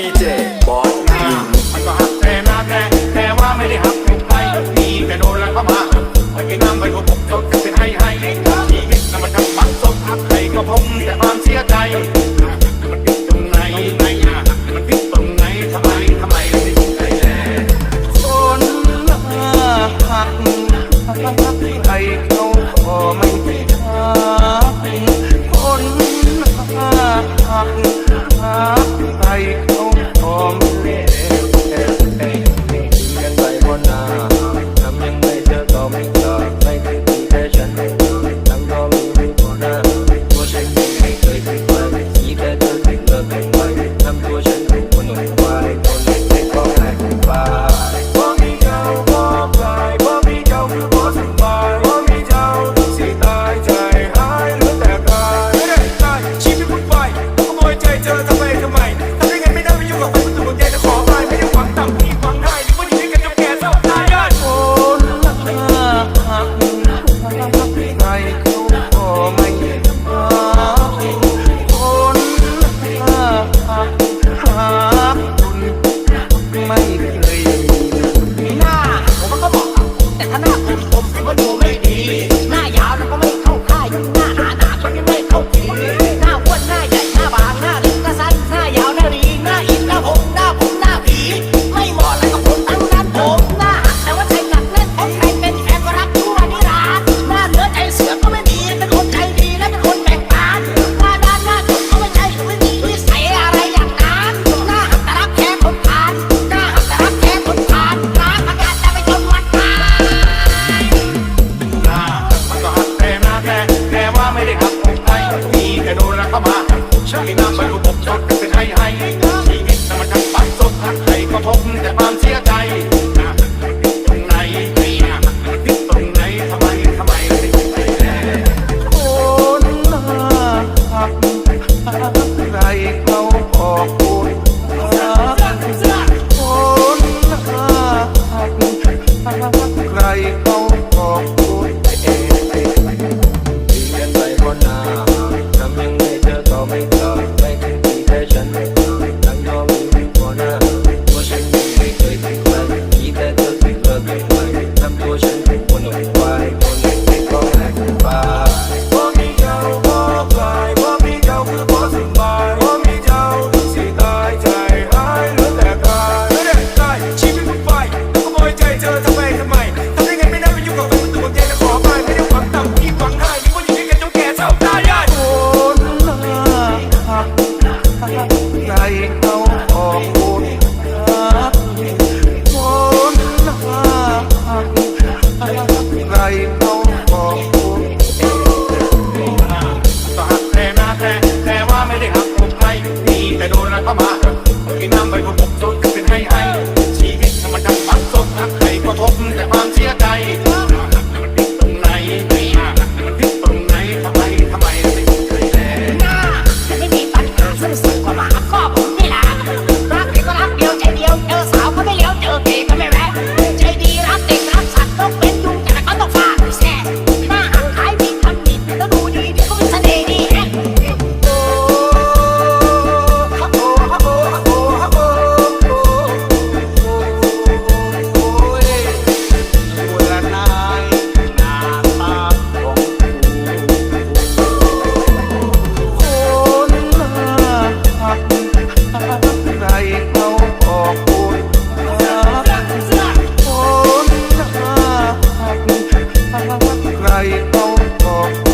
ีเจบอสยิงมันก็หักแต่มาแต่แต่ว่าไม่ได้หักถูกใครมีแต่โดนแล้วเข้ามาไปกินน้ำไปถูกผมจดเป็นให้ให้ชีวิตนั้นมันทำมันสมหักใครก็พงแต่ความเสียใจมันผิดตรงไหนไหนมันผิดตรงไหนทำไมทำไมไม่ถูกใจแลคนหักใครเขพอไม่หักคนหักหัก I home. ไม่น่ามาดูผมชดเป็นให้ให้ชีวิตน่มัทั้ปัดสดทั้ไทยก็พบแต่ความเสียใจตรงไหนม่น่าตรงไหนทำไมทำไมคนหาหักใครเขา ใครเอาบอกคุคนหาใครเขาบอก